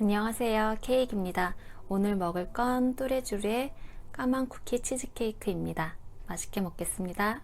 안녕하세요. 케이크입니다. 오늘 먹을 건 뚜레쥬르의 까만 쿠키 치즈케이크입니다. 맛있게 먹겠습니다.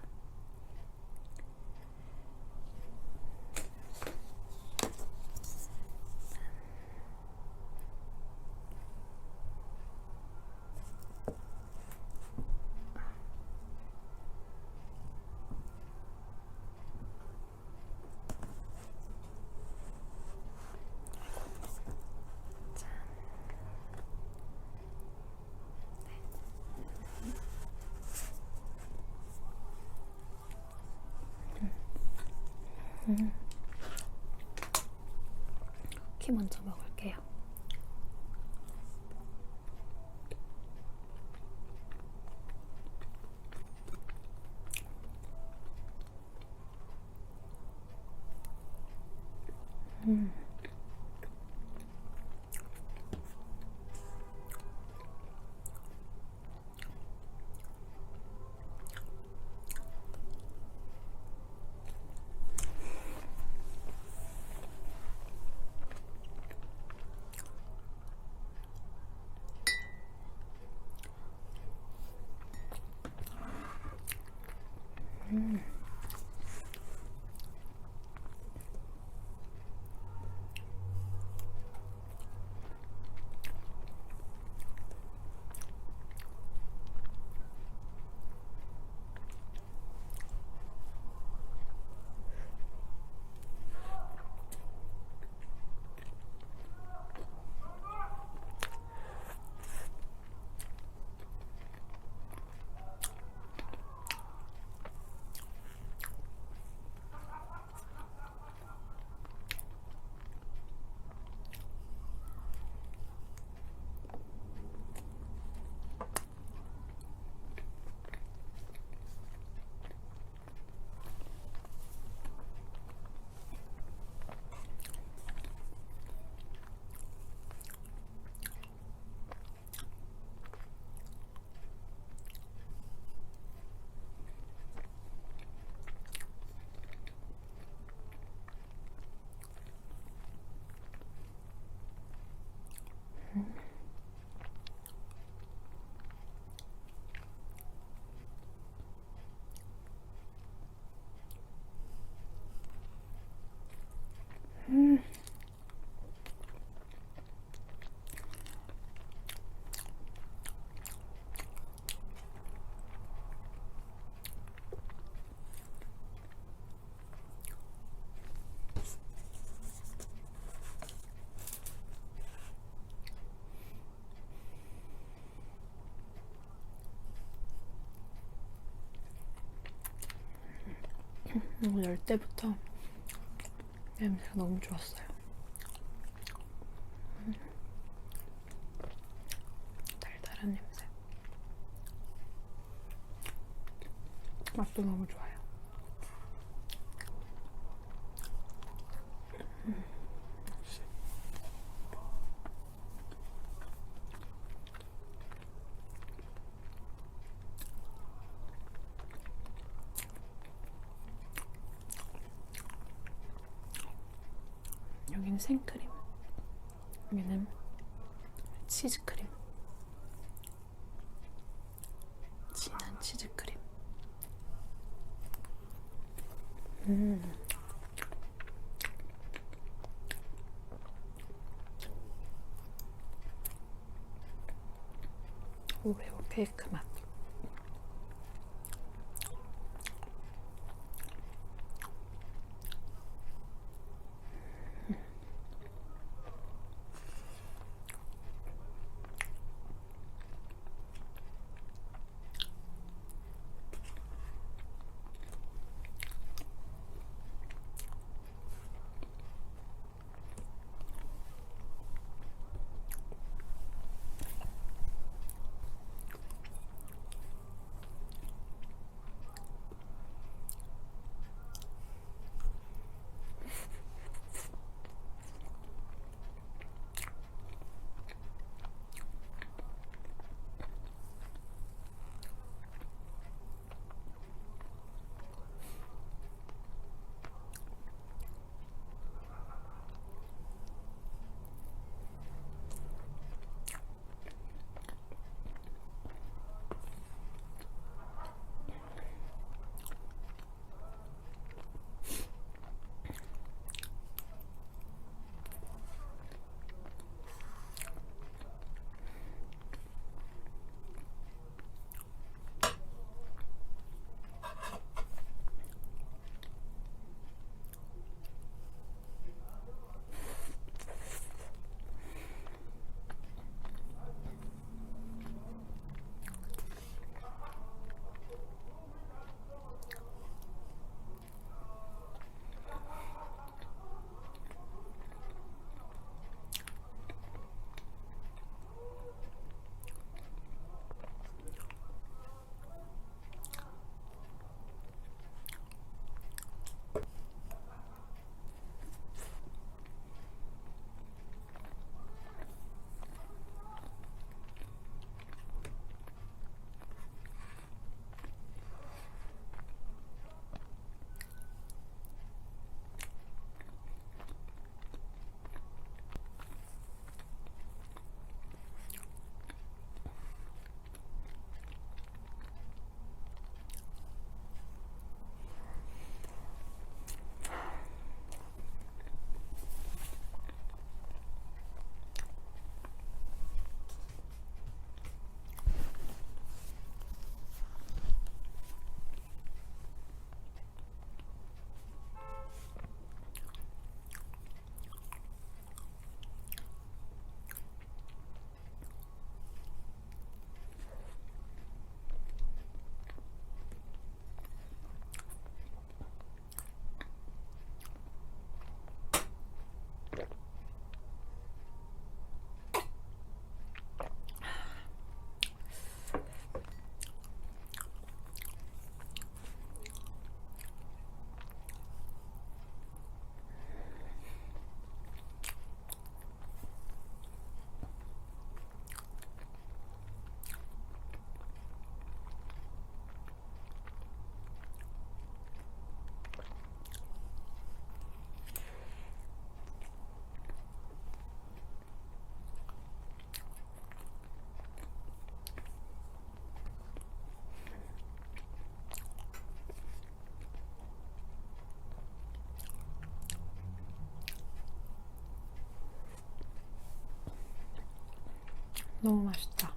쿠키 먼저 먹을게요. 이거 열 때부터 냄새가 너무 좋았어요. 음. 달달한 냄새. 맛도 너무 좋아요. 음. 여기는 생크림. 여기는 치즈크림. 진한 치즈크림. 음. 오레오 케이크 맛. 너무 맛있다.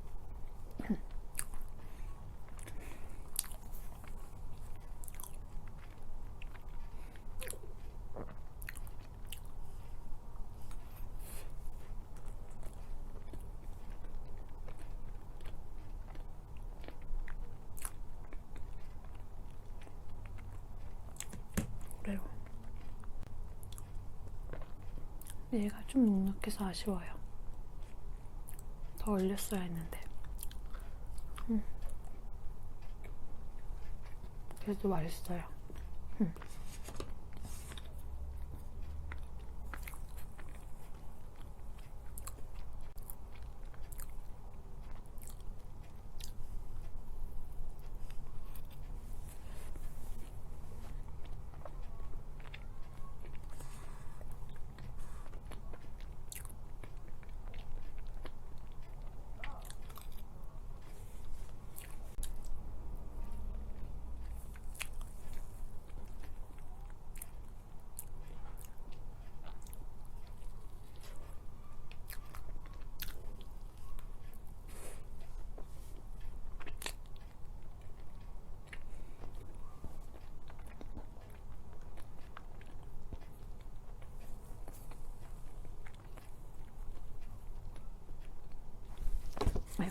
얘가 좀 눅눅해서 아쉬워요. 더 올렸어야 했는데. 음. 그래도 맛있어요. 음. 아이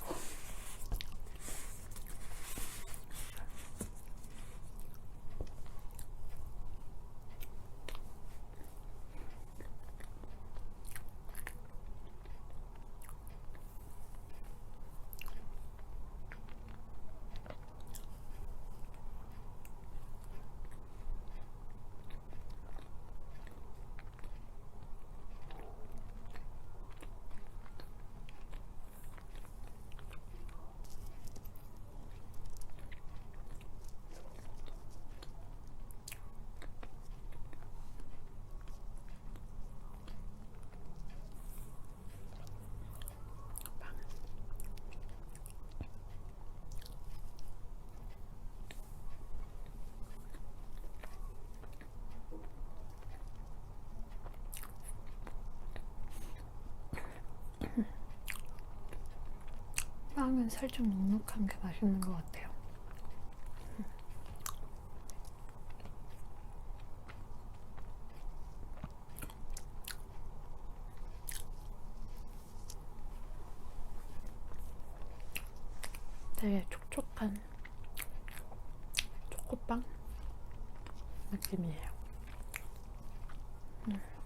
고. 빵은 살짝 눅눅한 게 맛있는 것 같아요. 되게 촉촉한 초코빵 느낌이에요. 음.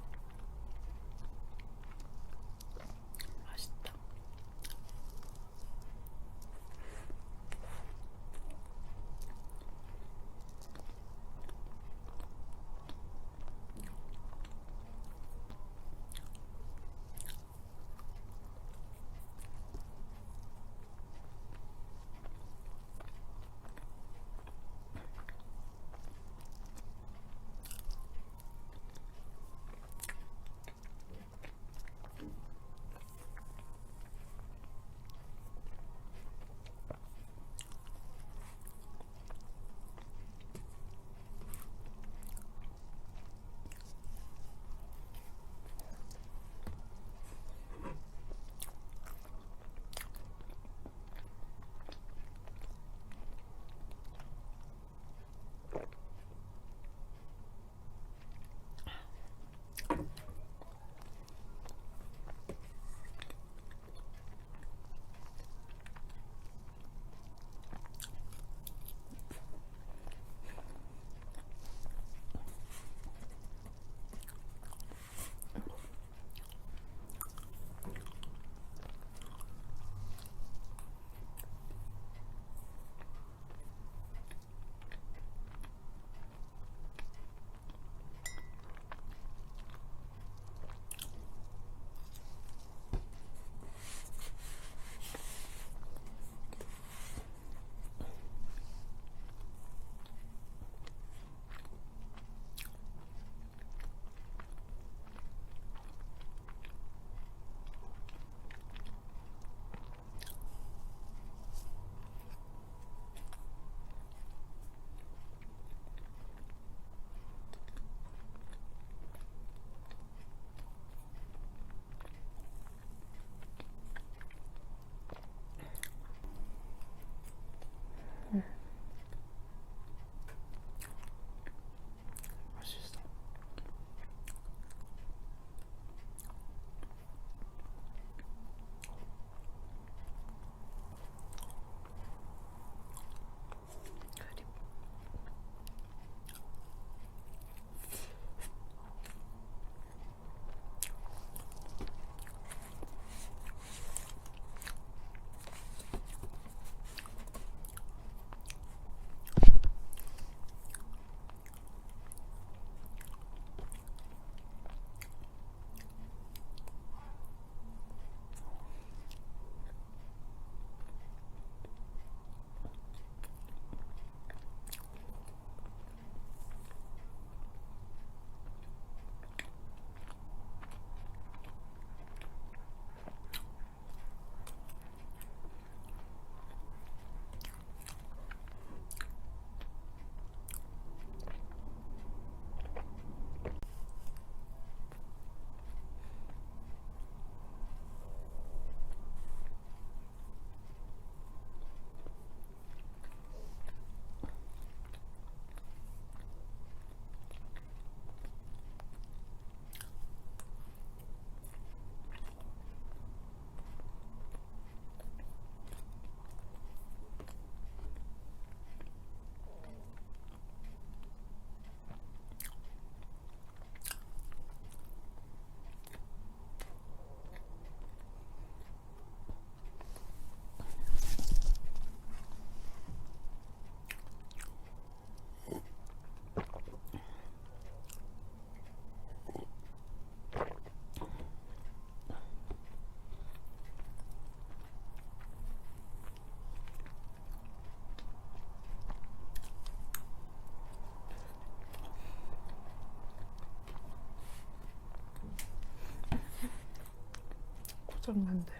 섞였는데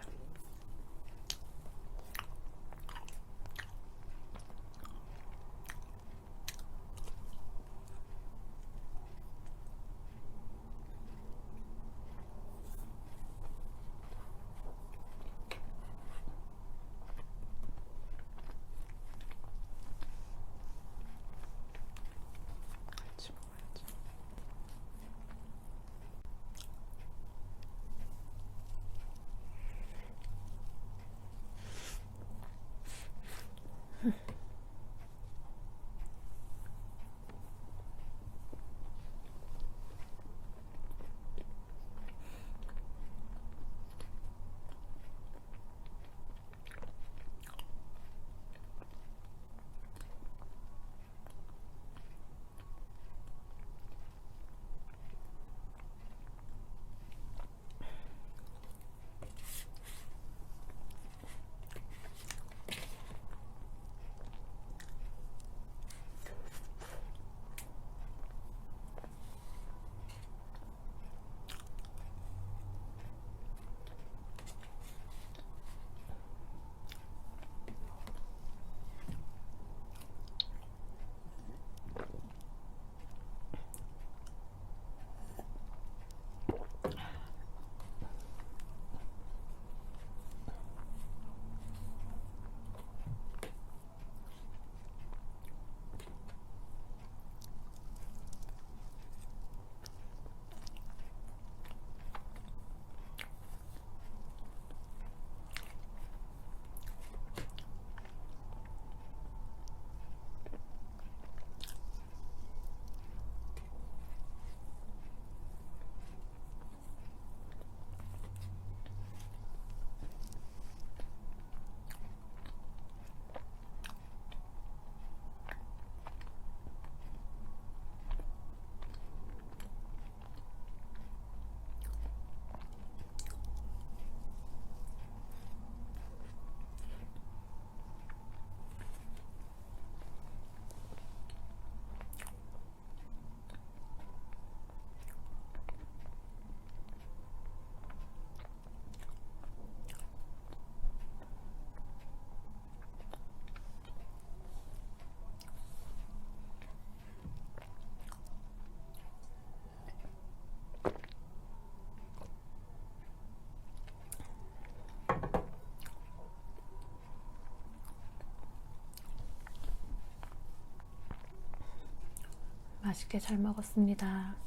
맛있게 잘 먹었습니다.